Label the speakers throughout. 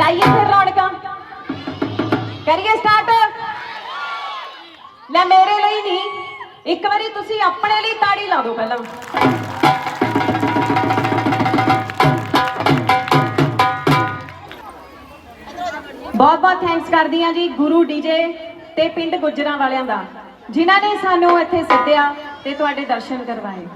Speaker 1: ਲਾਈਏ ਫਿਰ ਰੌਣਕਾਂ। ਕਰੀਏ ਸਟਾਰਟ ਲੈ ਮੇਰੇ ਲਈ ਨਹੀਂ, ਇੱਕ ਵਾਰੀ ਤੁਸੀਂ ਆਪਣੇ ਲਈ ਤਾੜੀ ਲਾ ਦਿਓ ਪਹਿਲਾਂ। ਬਹੁਤ ਬਹੁਤ ਥੈਂਕਸ ਕਰਦੀ ਹਾਂ ਜੀ ਗੁਰੂ ਡੀਜੇ ਤੇ ਪਿੰਡ ਗੁੱਜਰਾਂ ਵਾਲਿਆਂ ਦਾ, ਜਿਨ੍ਹਾਂ ਨੇ ਸਾਨੂੰ ਇੱਥੇ ਸੱਦਿਆ ਤੇ ਤੁਹਾਡੇ ਦਰਸ਼ਨ ਕਰਵਾਏ।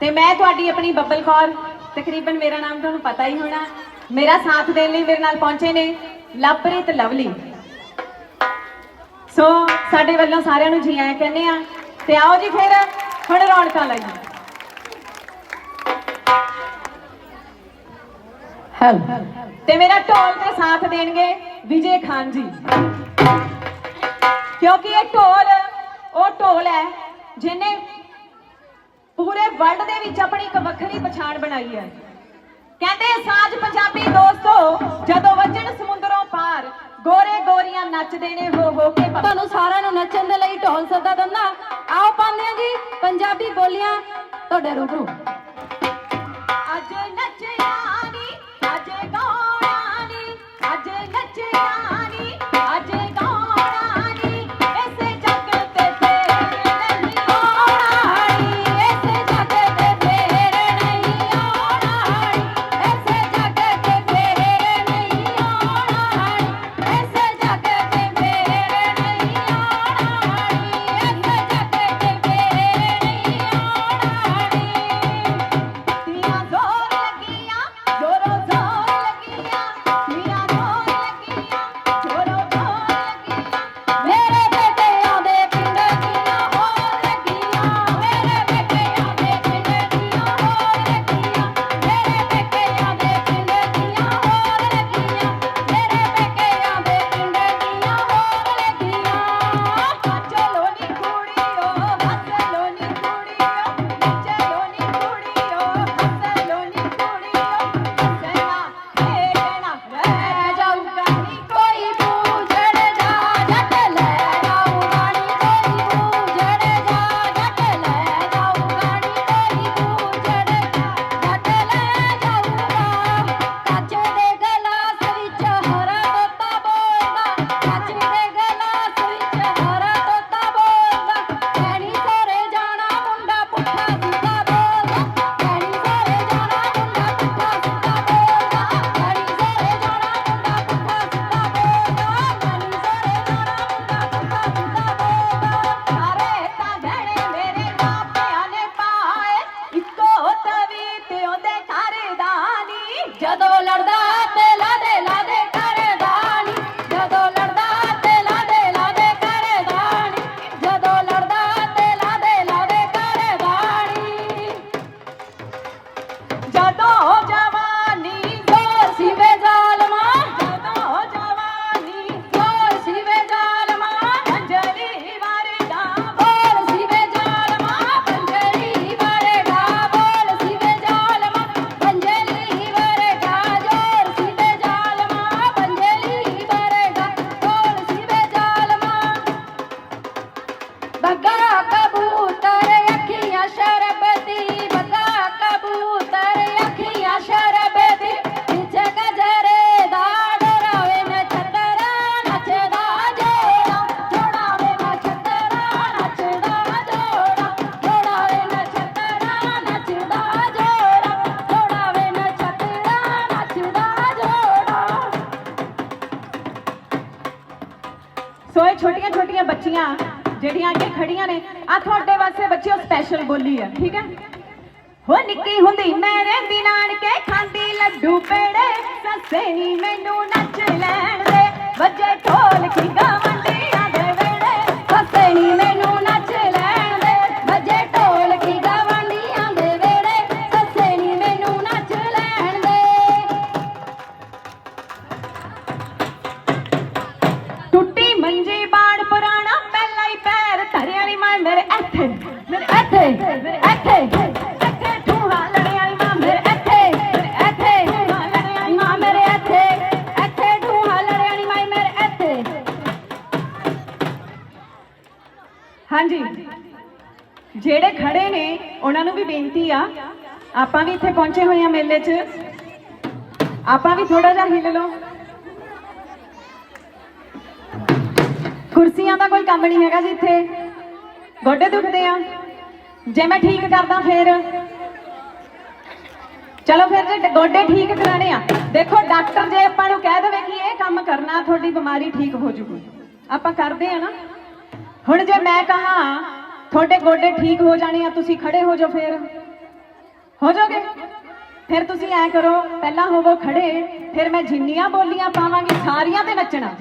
Speaker 1: ਤੇ ਮੈਂ ਤੁਹਾਡੀ ਆਪਣੀ ਬੱਬਲ ਕੌਰ, ਤਕਰੀਬਨ ਮੇਰਾ ਨਾਮ ਤੁਹਾਨੂੰ ਪਤਾ ਹੀ ਹੋਣਾ ਮੇਰਾ ਸਾਥ ਦੇਣ ਲਈ ਮੇਰੇ ਨਾਲ ਪਹੁੰਚੇ ਨੇ ਲਵਪ੍ਰੀਤ ਲਵਲੀ। ਸੋ ਸਾਡੇ ਵੱਲੋਂ ਸਾਰਿਆਂ ਨੂੰ ਜੀ ਆਇਆਂ ਕਹਿੰਦੇ ਆ ਤੇ ਆਓ ਜੀ ਫਿਰ ਹੁਣ ਰੌਣਕਾਂ ਲਾਈਏ।
Speaker 2: ਹੈਲ
Speaker 1: ਤੇ ਮੇਰਾ ਢੋਲ ਤੇ ਸਾਥ ਦੇਣਗੇ ਵਿਜੇ ਖਾਨ ਜੀ। ਕਿਉਂਕਿ ਇਹ ਢੋਲ ਉਹ ਢੋਲ ਹੈ ਜਿਹਨੇ ਪੂਰੇ ਵਰਲਡ ਦੇ ਵਿੱਚ ਆਪਣੀ ਇੱਕ ਵੱਖਰੀ ਪਛਾਣ ਬਣਾਈ ਹੈ। ਕਹਿੰਦੇ ਸਾਜ ਪੰਜਾਬੀ ਦੋਸਤੋ, ਜਦੋਂ ਵੱਜਣ ਸਮੁੰਦਰੋਂ ਪਾਰ, ਗੋਰੇ ਗੋਰੀਆਂ ਨੱਚਦੇ ਨੇ ਹੋ ਹੋ ਕੇ
Speaker 2: ਤੁਹਾਨੂੰ ਸਾਰਿਆਂ ਨੂੰ ਨੱਚਣ ਦੇ ਲਈ ਢੋਲ ਸੱਦਾ ਦਿੰਦਾ। ਆਓ ਪਾਉਂਦੇ ਆ ਜੀ ਪੰਜਾਬੀ ਬੋਲੀਆਂ, ਤੁਹਾਡੇ ਰੂਬਰੂ।
Speaker 1: ਜਦੋਂ Bacana, acabou. ਜਿਹੜੀਆਂ ਅੱਗੇ ਖੜੀਆਂ ਨੇ ਆ ਤੁਹਾਡੇ ਵਾਸਤੇ ਬੱਚਿਓ ਸਪੈਸ਼ਲ ਬੋਲੀ ਆ, ਠੀਕ ਹੈ? ਹੋ ਨਿੱਕੀ ਹੁੰਦੀ ਮੈਂ ਰਹਿੰਦੀ ਨਾਨਕੇ ਖਾਂਦੀ ਲੱਡੂ ਪੇੜੇ, ਸੱਸੇ ਨੀ ਮੈਨੂੰ ਨੱਚ ਲੈਣ ਦੇ। ਵੱਜੇ ਢੋਲ ਕੀ ਗਵੰਡੀਆਂ ਦੇ ਵੇੜੇ, ਸੱਸੇ ਨੀ ਮੈਨੂੰ ਹਾਂਜੀ। ਜਿਹੜੇ ਖੜੇ ਨੇ, ਉਹਨਾਂ ਨੂੰ ਵੀ ਬੇਨਤੀ ਆ। ਆਪਾਂ ਵੀ ਇੱਥੇ ਪਹੁੰਚੇ ਹੋਏ ਆ ਮੇਲੇ 'ਚ। ਆਪਾਂ ਵੀ ਥੋੜਾ ਜਿਹਾ ਹਿੱਲ ਲਓ। ਕੁਰਸੀਆਂ ਦਾ ਕੋਈ ਕੰਮ ਨਹੀਂ ਹੈਗਾ ਜੀ ਇੱਥੇ। ਗੋਡੇ ਦੁਖਦੇ ਆ। ਜੇ ਮੈਂ ਠੀਕ ਕਰਦਾ ਫੇਰ। ਚਲੋ ਫਿਰ ਜੇ ਗੋਡੇ ਠੀਕ ਕਰਾਣੇ ਆ। ਦੇਖੋ, ਡਾਕਟਰ ਜੇ ਆਪਾਂ ਨੂੰ ਕਹਿ ਦੇਵੇ ਕਿ ਇਹ ਕੰਮ ਕਰਨਾ, ਤੁਹਾਡੀ ਬਿਮਾਰੀ ਠੀਕ ਹੋ ਜੂਗੀ। ਆਪਾਂ ਕਰਦੇ ਆ ਨਾ। ਹੁਣ ਜੇ ਮੈਂ ਕਹਾ, ਤੁਹਾਡੇ ਗੋਡੇ ਠੀਕ ਹੋ ਜਾਣੇ ਆ, ਤੁਸੀਂ ਖੜੇ ਹੋ ਜਾਓ ਫਿਰ। ਹੋ ਜਾਓਗੇ? ਫਿਰ ਤੁਸੀਂ ਐ ਕਰੋ, ਪਹਿਲਾਂ ਹੋਵੋ ਖੜੇ, ਫਿਰ ਮੈਂ ਜਿੰਨੀਆਂ ਬੋਲੀਆਂ ਪਾਵਾਂਗੀ, ਸਾਰੀਆਂ ਤੇ ਨੱਚਣਾ।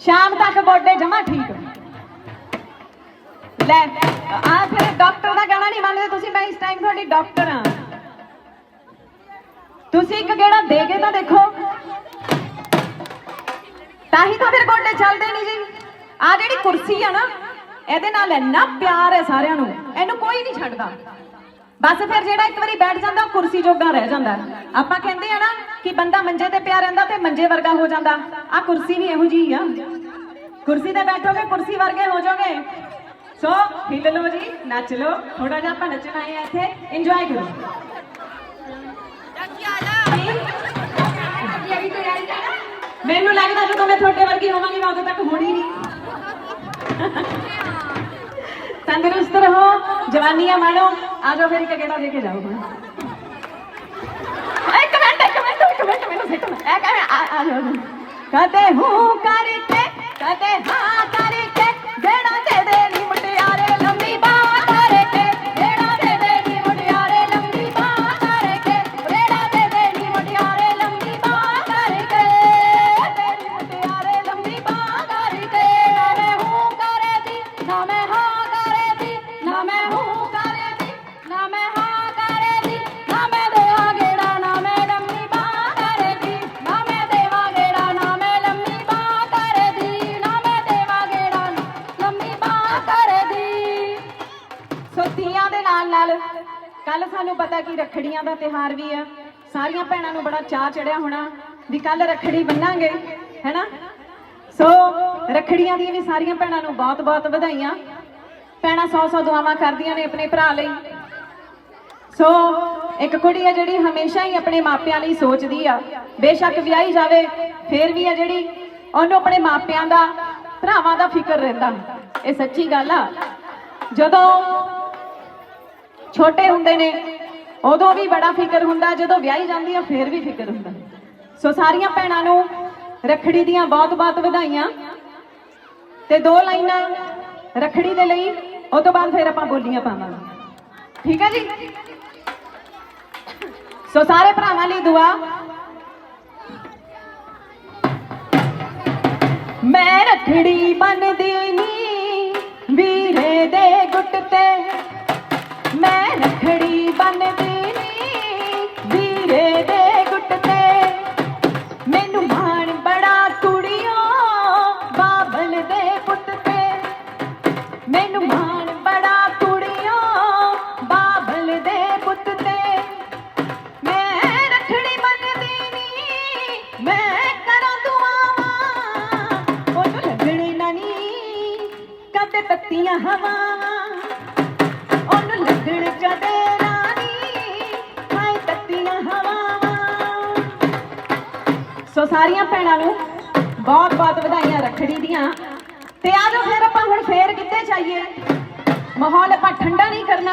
Speaker 1: ਸ਼ਾਮ ਤੱਕ ਗੋਡੇ ਜਮਾ ਠੀਕ। ਲੈ, ਆ ਫਿਰ ਡਾਕਟਰ ਦਾ ਕਹਿਣਾ ਨਹੀਂ ਮੰਨਦੇ, ਤੁਸੀਂ, ਮੈਂ ਇਸ ਟਾਈਮ ਤੁਹਾਡੀ ਡਾਕਟਰ ਆ ਤੁਸੀਂ ਇੱਕ ਗੇੜਾ ਦੇ ਕੇ ਤਾਂ ਦੇਖੋ। ਤਾਂ ਹੀ ਤਾਂ ਫਿਰ ਗੋਡੇ ਚੱਲਦੇ ਨਹੀਂ ਜੀ। ਆ ਜਿਹੜੀ ਕੁਰਸੀ ਆ ਨਾ ਇਹਦੇ ਨਾਲ ਇੰਨਾ ਪਿਆਰ ਹੈ ਸਾਰਿਆਂ ਨੂੰ ਇਹਨੂੰ ਕੋਈ ਨਹੀਂ ਛੱਡਦਾ। ਬਸ ਫਿਰ ਜਿਹੜਾ ਇੱਕ ਵਾਰੀ ਬੈਠ ਜਾਂਦਾ ਉਹ ਕੁਰਸੀ ਜੋਗਾ ਰਹਿ ਜਾਂਦਾ। ਆਪਾਂ ਕਹਿੰਦੇ ਆ ਨਾ ਕਿ ਬੰਦਾ ਮੰਜੇ ਤੇ ਪਿਆ ਰਹਿੰਦਾ ਤੇ ਮੰਜੇ ਵਰਗਾ ਹੋ ਜਾਂਦਾ। ਆ ਕੁਰਸੀ ਵੀ ਇਹੋ ਜਿਹੀ ਆ। ਕੁਰਸੀ ਤੇ ਬੈਠੋਗੇ ਕੁਰਸੀ ਵਰਗੇ ਹੋ ਜਾਓਗੇ। ਸੋ ਹਿੱਲ ਲਓ ਜੀ ਨੱਚ ਲਓ। ਥੋੜਾ ਜਿਹਾ ਆਪਾਂ ਨੱਚਣ ਆ ਇੱਥੇ। ਇੰਜੋਏ ਕਰੋ। ਮੈਨੂੰ ਲੱਗਦਾ ਜਦੋਂ ਮੈਂ ਤੁਹਾਡੇ ਵਰਗੀ ਹੋਵਾਂਗੀ ਮੈਂ ਉਦੋਂ ਤੱਕ ਹੋਣੀ ਨਹੀਂ। ਤੰਦਰੁਸਤ ਰਹੋ, ਜਵਾਨੀਆਂ ਮਾਣੋ। ਆ ਜਾਓ ਫਿਰ ਇੱਕ ਗੇੜਾ ਦੇ ਕੇ ਜਾਓ ਹੁਣ। ਇੱਕ ਮਿੰਟ ਇੱਕ ਮਿੰਟ ਇੱਕ ਮਿੰਟ ਮੈਨੂੰ ਸਿੱਟ ਐ ਕਹੇ ਆ ਜਾਓ। ਕਦੇ ਹੂੰ ਕਰਕੇ, ਕਦੇ ਹਾਂ ਕਰਕੇ। ਕੱਲ ਸਾਨੂੰ ਪਤਾ ਕਿ ਰਖੜੀਆਂ ਦਾ ਤਿਹਾਰ ਵੀ ਆ। ਸਾਰੀਆਂ ਭੈਣਾਂ ਨੂੰ ਬੜਾ ਚਾਹ ਚੜਿਆ ਹੋਣਾ ਵੀ ਕੱਲ ਰਖੜੀ ਬੰਨਾਂਗੇ, ਹੈਨਾ? ਸੋ ਰਖੜੀਆਂ ਦੀਆਂ ਵੀ ਸਾਰੀਆਂ ਭੈਣਾਂ ਨੂੰ ਬਹੁਤ-ਬਹੁਤ ਵਧਾਈਆਂ। ਭੈਣਾਂ ਸੌ ਸੌ ਦੁਆਵਾਂ ਕਰਦੀਆਂ ਨੇ ਆਪਣੇ ਭਰਾ ਲਈ। ਸੋ ਇੱਕ ਕੁੜੀ ਆ ਜਿਹੜੀ ਹਮੇਸ਼ਾ ਹੀ ਆਪਣੇ ਮਾਪਿਆਂ ਲਈ ਸੋਚਦੀ ਆ। ਬੇਸ਼ੱਕ ਵਿਆਹੀ ਜਾਵੇ, ਫੇਰ ਵੀ ਆ ਜਿਹੜੀ ਉਹਨੂੰ ਆਪਣੇ ਮਾਪਿਆਂ ਦਾ, ਭਰਾਵਾਂ ਦਾ ਫਿਕਰ ਰਹਿੰਦਾ। ਇਹ ਸੱਚੀ ਗੱਲ ਆ। ਜਦੋਂ ਛੋਟੇ ਹੁੰਦੇ ਨੇ ਉਦੋਂ ਵੀ ਬੜਾ ਫਿਕਰ ਹੁੰਦਾ, ਜਦੋਂ ਵਿਆਹੀ ਜਾਂਦੀ ਆ, ਫੇਰ ਵੀ ਫਿਕਰ ਹੁੰਦਾ। ਸੋ ਸਾਰੀਆਂ ਭੈਣਾਂ ਨੂੰ ਰੱਖੜੀ ਦੀਆਂ ਬਹੁਤ-ਬਹੁਤ ਵਧਾਈਆਂ। ਤੇ ਦੋ ਲਾਈਨਾਂ ਰੱਖੜੀ ਦੇ ਲਈ, ਉਹ ਤੋਂ ਬਾਅਦ ਫਿਰ ਆਪਾਂ ਬੋਲੀਆਂ ਪਾਵਾਂਗੇ। ਠੀਕ ਹੈ ਜੀ? ਸੋ ਸਾਰੇ ਭਰਾਵਾਂ ਲਈ ਦੁਆ। ਮੈਂ ਰੱਖੜੀ ਬੰਨਦੀ ਨੀ, ਵੀਰੇ ਦੇ ਗੁੱਟ ਤੇ। ਮੈਂ ਰੱਖੜੀ ਬੰਨਦੀ ਭੈਣਾਂ ਨੂੰ ਬਹੁਤ ਬਹੁਤ ਵਧਾਈਆਂ ਰੱਖੜੀ ਦੀਆਂ। ਤੇ ਆ ਜਾਓ ਫਿਰ ਆਪਾਂ ਹੁਣ ਫੇਰ ਕਿੱਥੇ ਚਾਹੀਏ ਮਾਹੌਲ ਆਪਾਂ ਠੰਡਾ ਨਹੀਂ ਕਰਨਾ।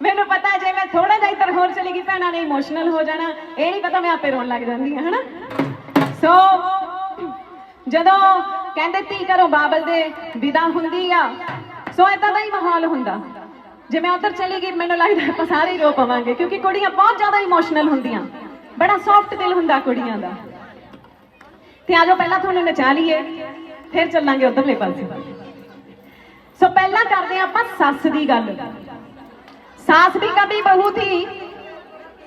Speaker 1: ਮੈਨੂੰ ਪਤਾ ਜੇ ਮੈਂ ਥੋੜਾ ਜਿਹਾ ਇੱਧਰ ਹੋਰ ਚਲੀ ਗਈ, ਭੈਣਾਂ ਨੇ ਇਮੋਸ਼ਨਲ ਹੋ ਜਾਣਾ। ਇਹ ਨਹੀਂ ਪਤਾ ਮੈਂ ਆਪੇ ਰੋਣ ਲੱਗ ਜਾਂਦੀ ਹਾਂ, ਹਨਾ? ਸੋ ਜਦੋਂ ਕਹਿੰਦੇ ਧੀ ਘਰੋਂ ਬਾਬਲ ਦੇ ਵਿਦਾ ਹੁੰਦੀ ਆ ਸੋ ਇਦਾਂ ਦਾ ਹੀ ਮਾਹੌਲ ਹੁੰਦਾ। ਜੇ ਮੈਂ ਉੱਧਰ ਚਲੀ ਗਈ, ਮੈਨੂੰ ਲੱਗਦਾ ਆਪਾਂ ਸਾਰੇ ਹੀ ਰੋ ਪਵਾਂਗੇ, ਕਿਉਂਕਿ ਕੁੜੀਆਂ ਬਹੁਤ ਜ਼ਿਆਦਾ ਇਮੋਸ਼ਨਲ ਹੁੰਦੀਆਂ। ਬੜਾ ਸੌਫਟ ਦਿਲ ਹੁੰਦਾ ਕੁੜੀਆਂ ਦਾ। ਤੇ ਆਜੋ ਪਹਿਲਾਂ ਤੁਹਾਨੂੰ ਨਚਾ ਲਈਏ, ਫਿਰ ਚੱਲਾਂਗੇ ਉਧਰਲੇ ਪਾਸੇ। ਸੋ ਪਹਿਲਾਂ ਕਰਦੇ ਹਾਂ ਆਪਾਂ ਸੱਸ ਦੀ ਗੱਲ। ਸਾਸ ਵੀ ਕभी ਬਹੂ ਥੀ।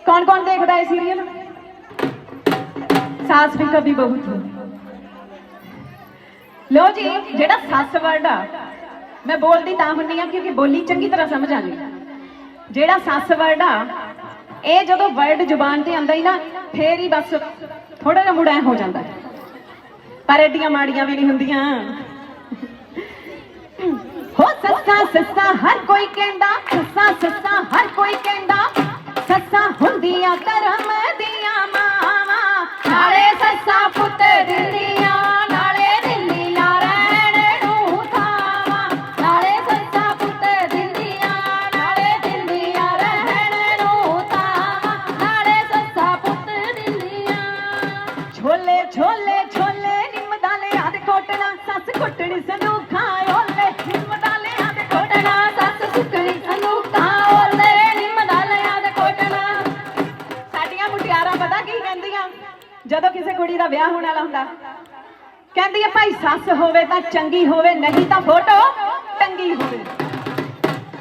Speaker 1: ਕੌਣ ਕੌਣ ਦੇਖਦਾ ਹੈ ਸੀਰੀਅਲ ਸਾਸ ਵੀ ਕभी ਬਹੂ ਥੀ। ਲੋ ਜੀ, ਜਿਹੜਾ ਸੱਸ ਵਰਡ ਆ, ਮੈਂ ਬੋਲਦੀ ਤਾਂ ਹੁੰਨੀ ਆ ਕਿਉਂਕਿ ਬੋਲੀ ਚੰਗੀ ਤਰ੍ਹਾਂ ਸਮਝ ਆ ਜਾਏ ਜਿਹੜਾ ਸੱਸ ਵਰਡ ਆ, ਇਹ ਜਦੋਂ ਵਰਡ ਜ਼ੁਬਾਨ ਤੇ ਆਂਦਾ ਹੀ ਨਾ, ਫੇਰ ਹੀ ਬਸ ਥੋੜਾ ਜਿਹਾ ਮੁੜਾ ਹੋ ਜਾਂਦਾ। ਹੈ। ਪਰ ਐਡੀਆਂ ਮਾੜੀਆਂ ਵੀ ਨਹੀਂ ਹੁੰਦੀਆਂ। ਹੋ ਸੱਸਾ ਸੱਸਾ ਹਰ ਕੋਈ ਕਹਿੰਦਾ, ਸੱਸਾ ਸੱਸਾ ਹਰ ਕੋਈ ਕਹਿੰਦਾ, ਸੱਸਾਂ ਹੁੰਦੀਆਂ ਕਰਮ ਦੀਆਂ ਮਾਵਾਂ,
Speaker 2: ਨਾਲੇ ਸੱਸਾਂ ਪੁੱਤ ਦਿੰਦੀਆਂ।
Speaker 1: ਹੋਵੇ ਤਾਂ ਚੰਗੀ ਹੋਵੇ ਨਹੀਂ ਤਾਂ ਫੋਟੋ ਟੰਗੀ ਹੋਵੇ।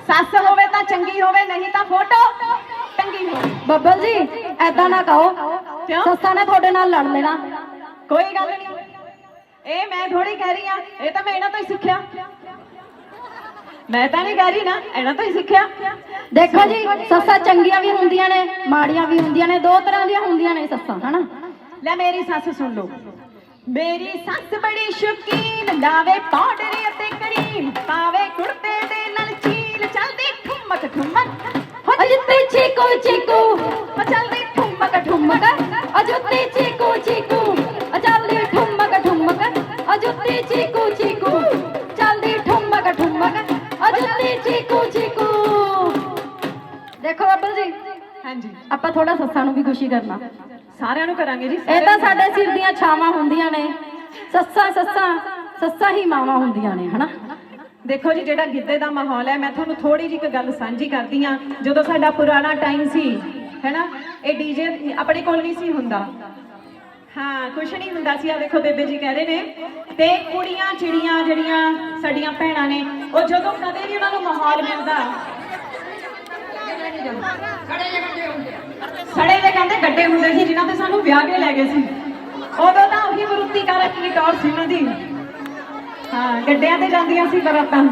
Speaker 1: ਸੱਸ ਹੋਵੇ ਤਾਂ ਚੰਗੀ ਹੋਵੇ ਨਹੀਂ ਤਾਂ ਫੋਟੋ ਟੰਗੀ ਹੋਵੇ।
Speaker 2: ਬੱਬਲ ਜੀ ਐਦਾਂ ਨਾ ਕਹੋ।
Speaker 1: ਕਿਉਂ?
Speaker 2: ਸੱਸਾਂ ਨੇ ਤੁਹਾਡੇ ਨਾਲ ਲੜ ਲੈਣਾ।
Speaker 1: ਕੋਈ ਗੱਲ ਨਹੀਂ। ਇਹ ਮੈਂ ਥੋੜੀ ਕਹਿ ਰਹੀ ਆ ਇਹ ਤਾਂ ਮੈਂ ਇਹਨਾਂ ਤੋਂ ਹੀ ਸਿੱਖਿਆ। ਮੈਂ ਤਾਂ ਨਹੀਂ ਕਹਿ ਰਹੀ ਨਾ ਇਹਨਾਂ ਤੋਂ ਹੀ ਸਿੱਖਿਆ।
Speaker 2: ਦੇਖੋ ਜੀ ਸੱਸਾਂ ਚੰਗੀਆਂ ਵੀ ਹੁੰਦੀਆਂ ਨੇ ਮਾੜੀਆਂ ਵੀ ਹੁੰਦੀਆਂ ਨੇ ਦੋ ਤਰ੍ਹਾਂ ਦੀਆਂ ਹੁੰਦੀਆਂ ਨੇ ਸੱਸਾਂ ਹਨਾ?
Speaker 1: ਲੈ ਮੇਰੀ ਸੱਸ ਸੁਣ ਲਓ। ਮੇਰੀ ਸੱਸ ਬੜੀ ਸ਼ੌਕੀਨ ਲਾਵੇ ਪਾਊਡਰ ਅਤੇ ਕਰੀਮ ਪਾਵੇ ਕੁੜਤੇ ਦੇ ਨਾਲ ਚੀਲ ਚਲਦੀ ਠੁਮਕ ਠੁਮਕ।
Speaker 2: ਅਜੁੱਤੀ ਚੀਕੂ ਚੀਕੂ।
Speaker 1: ਚਲਦੀ ਠੁਮਕ
Speaker 2: ਠੁਮਕ। ਅਜੁੱਤੀ ਚੀਕੂ ਚੀਕੂ। ਅਚਲਦੀ ਠੁਮਕ ਠੁਮਕ। ਅਜੁੱਤੀ ਚੀਕੂ ਚੀਕੂ। ਚਲਦੀ ਠੁਮਕ ਠੁਮਕ। ਅਜੁੱਤੀ ਚੀਕੂ ਚੀਕੂ। ਦੇਖੋ ਬੱਬਲ ਜੀ।
Speaker 1: ਹਾਂਜੀ।
Speaker 2: ਆਪਾਂ ਥੋੜਾ ਸੱਸਾਂ ਨੂੰ ਵੀ ਖੁਸ਼ੀ ਕਰਨਾ।
Speaker 1: ਸਾਰਿਆਂ ਨੂੰ ਕਰਾਂਗੇ ਜੀ।
Speaker 2: ਇਹ ਤਾਂ ਸਾਡੇ ਸਿਰ ਦੀਆਂ ਛਾਵਾਂ ਹੁੰਦੀਆਂ ਨੇ। ਸੱਸਾਂ ਸੱਸਾਂ ਸੱਸਾਂ ਹੀ ਮਾਵਾਂ ਹੁੰਦੀਆਂ ਨੇ ਹਨਾ?
Speaker 1: ਦੇਖੋ ਜੀ ਜਿਹੜਾ ਗਿੱਧੇ ਦਾ ਮਾਹੌਲ ਹੈ ਮੈਂ ਤੁਹਾਨੂੰ ਥੋੜੀ ਜਿਹੀ ਇੱਕ ਗੱਲ ਸਾਂਝੀ ਕਰਦੀ ਆ ਜਦੋਂ ਸਾਡਾ ਪੁਰਾਣਾ ਟਾਈਮ ਸੀ ਹੈਨਾ ਇਹ ਡੀਜੇ ਆਪਣੇ ਕੋਲ ਨਹੀਂ ਸੀ ਹੁੰਦਾ। ਹਾਂ ਕੁਛ ਨਹੀਂ ਹੁੰਦਾ ਸੀ। ਆ ਦੇਖੋ ਬੇਬੇ ਜੀ ਕਹਿ ਰਹੇ ਨੇ ਤੇ ਕੁੜੀਆਂ ਚਿੜੀਆਂ ਜਿਹੜੀਆਂ ਸਾਡੀਆਂ ਭੈਣਾਂ ਨੇ ਉਹ ਜਦੋਂ ਕਦੇ ਵੀ ਉਹਨਾਂ ਨੂੰ ਮਾਹੌਲ ਮਿਲਦਾ ਸੜੇ ਦੇ ਕਹਿੰਦੇ ਗੱਡੇ ਹੁੰਦੇ ਸੀ ਜਿਨ੍ਹਾਂ ਤੇ ਸਾਨੂੰ ਵਿਆਹ ਕੇ ਲੈ ਗਏ ਸੀ। ਉਦੋਂ ਤਾਂ ਉਹੀ ਮਰੂਤੀ ਕਾਰ ਕੀ ਟੌਰ ਸੀ ਉਹਨਾਂ ਦੀ। ਹਾਂ, ਗੱਡਿਆਂ ਤੇ ਜਾਂਦੀਆਂ ਸੀ ਬਰਾਤਾਂ।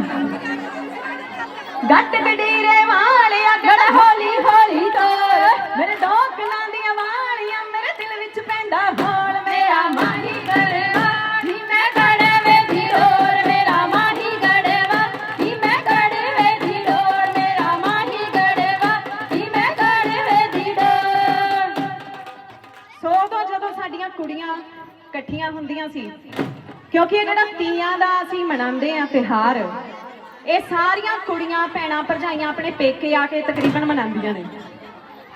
Speaker 1: ਗੱਟ ਗਡੀਰੇ ਵਾਲਿਆ ਗੜ ਹੌਲੀ ਹੌਲੀ ਤੋਰ। ਮੇਰੇ ਦੋ ਇਕੱਠੀਆਂ ਸੀ। ਕਿਉਂਕਿ ਇਹ ਜਿਹੜਾ ਤੀਆਂ ਦਾ ਅਸੀਂ ਮਨਾਉਂਦੇ ਆ ਤਿਹਾਰ ਇਹ ਸਾਰੀਆਂ ਕੁੜੀਆਂ, ਭੈਣਾਂ, ਭਰਜਾਈਆਂ ਆਪਣੇ ਪੇਕੇ ਆ ਕੇ ਤਕਰੀਬਨ ਮਨਾਉਂਦੀਆਂ ਨੇ।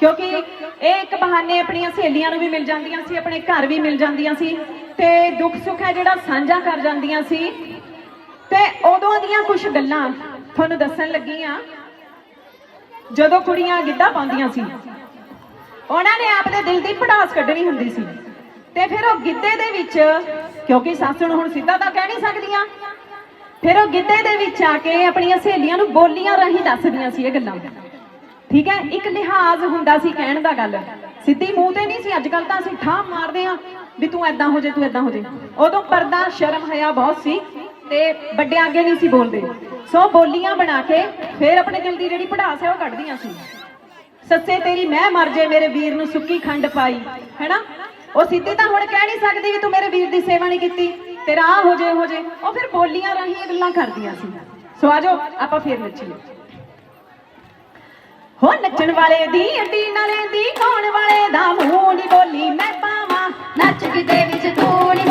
Speaker 1: ਕਿਉਂਕਿ ਇਹ ਇੱਕ ਬਹਾਨੇ ਆਪਣੀਆਂ ਸਹੇਲੀਆਂ ਨੂੰ ਵੀ ਮਿਲ ਜਾਂਦੀਆਂ ਸੀ, ਆਪਣੇ ਘਰ ਵੀ ਮਿਲ ਜਾਂਦੀਆਂ ਸੀ ਤੇ ਦੁੱਖ ਸੁੱਖ ਹੈ ਜਿਹੜਾ ਸਾਂਝਾ ਕਰ ਜਾਂਦੀਆਂ ਸੀ। ਤੇ ਉਦੋਂ ਦੀਆਂ ਕੁਝ ਗੱਲਾਂ ਤੁਹਾਨੂੰ ਦੱਸਣ ਲੱਗੀ ਆ ਜਦੋਂ ਕੁੜੀਆਂ ਗਿੱਧਾ ਪਾਉਂਦੀਆਂ ਸੀ, ਉਹਨਾਂ ਨੇ ਆਪਦੇ ਦਿਲ ਦੀ ਭੜਾਸ ਕੱਢਣੀ ਹੁੰਦੀ ਸੀ। ਤੇ ਫਿਰ ਉਹ ਗਿੱਧੇ ਦੇ ਵਿੱਚ, ਕਿਉਂਕਿ ਸੱਸ ਨੂੰ ਹੁਣ ਸਿੱਧਾ ਤਾਂ ਕਹਿ ਨਹੀਂ ਸਕਦੀਆਂ, ਫਿਰ ਉਹ ਗਿੱਧੇ ਦੇ ਵਿੱਚ ਆ ਕੇ ਆਪਣੀਆਂ ਸਹੇਲੀਆਂ ਨੂੰ ਬੋਲੀਆਂ ਰਾਹੀਂ ਦੱਸਦੀਆਂ ਸੀ ਇਹ ਗੱਲਾਂ। ਠੀਕ ਹੈ? ਇੱਕ ਲਿਹਾਜ਼ ਹੁੰਦਾ ਸੀ ਕਹਿਣ ਦਾ ਗੱਲ। ਸਿੱਧੀ ਮੂੰਹ ਤੇ ਨਹੀਂ ਸੀ ਅੱਜ ਕੱਲ ਤਾਂ ਅਸੀਂ ਠਾਹ ਮਾਰਦੇ ਆ ਵੀ ਤੂੰ ਐਦਾਂ ਹੋ ਜੇ, ਤੂੰ ਐਦਾਂ ਹੋ ਜੇ। ਉਦੋਂ ਪਰਦਾ ਸ਼ਰਮ ਹਿਆ ਬਹੁਤ ਸੀ ਤੇ ਵੱਡੇ ਅੱਗੇ ਨਹੀਂ ਸੀ ਬੋਲਦੇ। ਸੋ ਬੋਲੀਆਂ ਬਣਾ ਕੇ ਫਿਰ ਆਪਣੇ ਦਿਲ ਦੀ ਜਿਹੜੀ ਪੜਾਸ ਹੈ ਉਹ ਕੱਢਦੀਆਂ ਸੀ। ਸੱਸੇ ਤੇਰੀ ਮੈਂ ਮਰ ਜੇ, ਮੇਰੇ ਵੀਰ ਨੂੰ ਸੁੱਕੀ ਖੰਡ ਪਾਈ, ਹੈਨਾ? ਉਹ ਸਿੱਧੀ ਤਾਂ ਹੁਣ ਕਹਿ ਨਹੀਂ ਸਕਦੀ ਵੀ ਤੂੰ ਮੇਰੇ ਵੀਰ ਦੀ ਸੇਵਾ ਨਹੀਂ ਕੀਤੀ। ਤੇਰਾ ਆ ਹੋ ਜੇ ਹੋ ਜੇ। ਉਹ ਫਿਰ ਬੋਲੀਆਂ ਰਾਹੀਂ ਇਹ ਗੱਲਾਂ ਕਰਦੀਆਂ ਸੀ। ਸੋ ਆਜੋ ਆਪਾਂ ਫੇਰ ਨੱਚੀਏ। ਹੋ ਨੱਚਣ ਵਾਲੇ ਦੀ ਅੱਡੀ ਨਾਲੇ ਦੀ, ਗਾਉਣ ਵਾਲੇ ਦਾ ਮੂੰਹ ਨੀ ਬੋਲੀ, ਮੈਂ ਪਾਵਾਂ।
Speaker 2: ਨੱਚ ਗਿੱਧੇ ਵਿੱਚ ਤੂੰ ਨੀ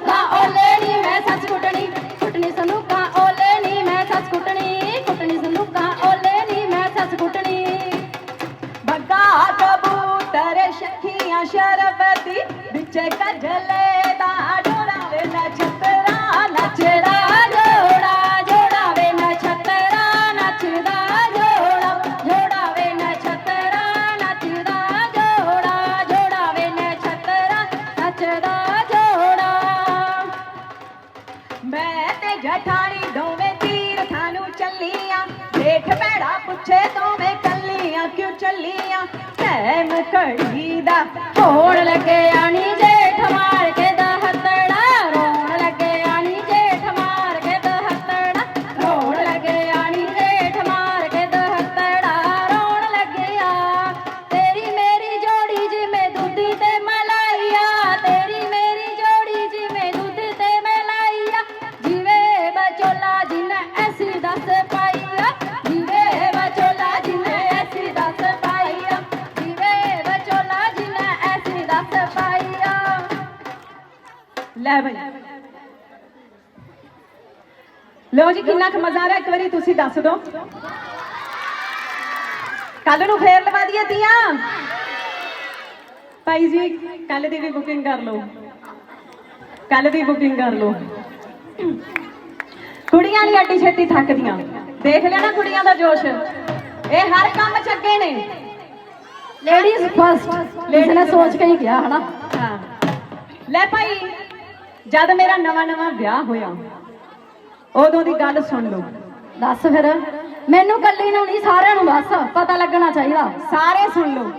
Speaker 1: nunca olé. ਭੈੜਾ ਪੁੱਛੇ ਦੋਵੇਂ ਕੱਲੀਆਂ ਕਿਉਂ ਚੱਲੀਆਂ? ਟੈਮ ਘੜੀ ਦਾ
Speaker 2: ਹੋਣ ਲੱਗੇ ਆਣੀ
Speaker 1: ਲੈ ਬਈ। ਲਓ ਜੀ ਕਿੰਨਾ ਕੁ ਮਜ਼ਾ ਆ ਰਿਹਾ। ਇੱਕ ਵਾਰੀ ਤੁਸੀਂ ਦੱਸ ਦਿਓ। ਕੱਲ ਨੂੰ ਫੇਰ ਲਵਾ ਦਈਏ ਤੀਆਂ। ਭਾਈ ਜੀ ਕੱਲ ਦੀ ਵੀ ਬੁਕਿੰਗ ਕਰ ਲਓ। ਕੱਲ ਦੀ ਬੁਕਿੰਗ ਕਰ ਲਓ। ਕੁੜੀਆਂ ਨਹੀਂ ਅੱਡੀ ਛੇਤੀ ਥੱਕਦੀਆਂ। ਦੇਖ ਲਿਆ ਨਾ ਕੁੜੀਆਂ ਦਾ ਜੋਸ਼। ਇਹ ਹਰ ਕੰਮ ਚ ਅੱਗੇ ਨੇ।
Speaker 2: ਲੇਡੀਜ਼ ਫਸਟ ਲੇਡੀ ਨੇ ਸੋਚ ਕੇ ਹੀ ਕਿਹਾ ਹਨਾ?
Speaker 1: ਹਾਂ। ਲੈ ਭਾਈ ਜਦ ਮੇਰਾ ਨਵਾਂ ਨਵਾਂ ਵਿਆਹ ਹੋਇਆ ਉਦੋਂ ਦੀ ਗੱਲ ਸੁਣ ਲਓ।
Speaker 2: ਦੱਸ ਫਿਰ। ਮੈਨੂੰ ਕੱਲੀ ਨੂੰ ਨਹੀਂ ਸਾਰਿਆਂ ਨੂੰ ਦੱਸ। ਪਤਾ ਲੱਗਣਾ ਚਾਹੀਦਾ।
Speaker 1: ਸਾਰੇ ਸੁਣ ਲਓ।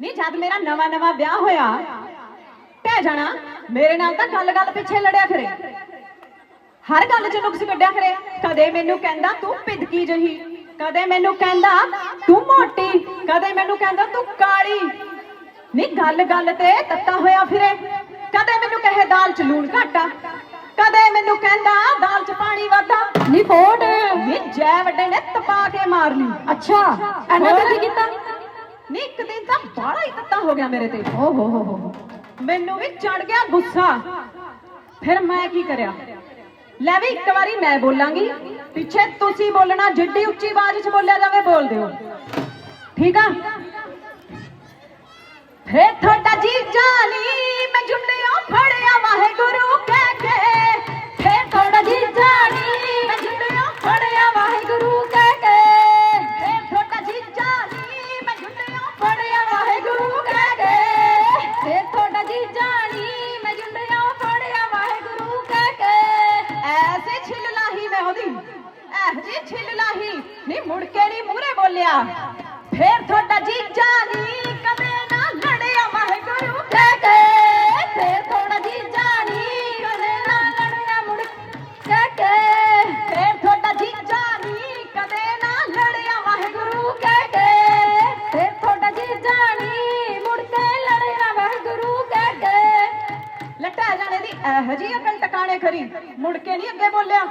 Speaker 1: ਨਹੀਂ ਜਦ ਮੇਰਾ ਨਵਾਂ ਨਵਾਂ ਵਿਆਹ ਹੋਇਆ ਟਹਿ ਜਾਣਾ ਮੇਰੇ ਨਾਲ ਤਾਂ ਗੱਲ ਗੱਲ ਪਿੱਛੇ ਲੜਿਆ ਕਰੇ ਹਰ ਗੱਲ 'ਚ ਨੁਕਸ ਕੱਢਿਆ ਕਰੇ ਕਦੇ ਮੈਨੂੰ ਕਹਿੰਦਾ ਤੂੰ ਪਿਦਕੀ ਜਹੀ। ਕਦੇ ਮੈਨੂੰ ਕਹਿੰਦਾ ਤੂੰ ਮੋਟੀ। ਕਦੇ ਮੈਨੂੰ ਕਹਿੰਦਾ ਤੂੰ ਕਾਲੀ। ਨਹੀਂ ਗੱਲ ਗੱਲ ਤੇ ਤੱਤਾ ਹੋਇਆ ਫਿਰੇ। ਕਦੇ ਮੈਨੂੰ ਕਹੇ ਦਾਲ 'ਚ ਲੂਣ ਘੱਟ ਕਦੇ ਮੈਨੂੰ ਕਹਿੰਦਾ ਦਾਲ 'ਚ ਪਾਣੀ ਵਾਧਾ।
Speaker 2: ਨੀ ਫੋਟ
Speaker 1: ਨੀ ਜੈ ਵੱਡੇ ਨੇ ਤਪਾ ਕੇ ਮਾਰ ਲਈ।
Speaker 2: ਅੱਛਾ ਐਨਾ ਤੇ ਕੀ ਕੀਤਾ?
Speaker 1: ਨਹੀਂ ਇੱਕ ਦਿਨ ਤਾਂ ਬਾਹਲਾ ਹੀ ਤੱਤਾ ਹੋ ਗਿਆ ਮੇਰੇ ਤੇ।
Speaker 2: ਓ ਹੋ ਹੋ ਹੋ।
Speaker 1: ਮੈਨੂੰ ਵੀ ਚੜ ਗਿਆ ਗੁੱਸਾ। ਫਿਰ ਮੈਂ ਕੀ ਕਰਿਆ? ਲੈ ਵੀ ਇੱਕ ਵਾਰੀ ਮੈਂ ਬੋਲਾਂਗੀ। ਪਿੱਛੇ ਤੁਸੀਂ ਬੋਲਣਾ ਜਿੱਡੀ ਉੱਚੀ ਆਵਾਜ਼ 'ਚ ਬੋਲਿਆ ਜਾਵੇ ਬੋਲ ਦਿਓ। ਠੀਕ ਆ? ਫੇਰ ਤੁਹਾਡਾ ਜੀ ਜਾਨੀ, ਮੈਂ ਜੁੰਡਿਓ ਫੜਿਆ ਵਾਹਿਗੁਰੂ ਕਹਿ ਕੇ। ਫੇਰ ਤੁਹਾਡਾ ਜੀ ਜਾਨੀ, ਮੈਂ ਜੁੰਡਿਓ ਫੜਿਆ ਵਾਹਿਗੁਰੂ ਕਹਿ ਕੇ। ਫੇਰ ਤੁਹਾਡਾ ਜੀ ਜਾਨੀ, ਮੈਂ ਜੁੰਡਿਓ ਫੜਿਆ ਵਾਹਿਗੁਰੂ ਕਹਿ ਕੇ।
Speaker 2: ਫੇਰ ਤੁਹਾਡਾ ਜੀ ਜਾਣੀ ਮੈਂ ਜੁੰਡਿਆਂ ਫੜਿਆ ਵਾਹਿਗੁਰੂ ਕਹਿ ਕੇ।
Speaker 1: ਐਸੇ ਛਿੱਲ ਲਾਹੀ ਮੈਂ ਉਹਦੀ। ਐਹ ਜੀ ਛਿੱਲ ਲਾਹੀ। ਨਹੀਂ ਮੁੜ ਕੇ ਨਹੀਂ ਮੂਹਰੇ ਬੋਲਿਆ। ਫੇਰ ਤੁਹਾਡਾ ਜੀਜਾ ਨਹੀਂ ਕਦੇ ਕੇ ਲਟਾ ਜਾਣੇ ਜੀ ਅਕਲ ਟਿਕਾਣੇ ਖਰੀ ਮੁੜ ਕੇ ਨਹੀਂ ਅੱਗੇ ਬੋਲਿਆ।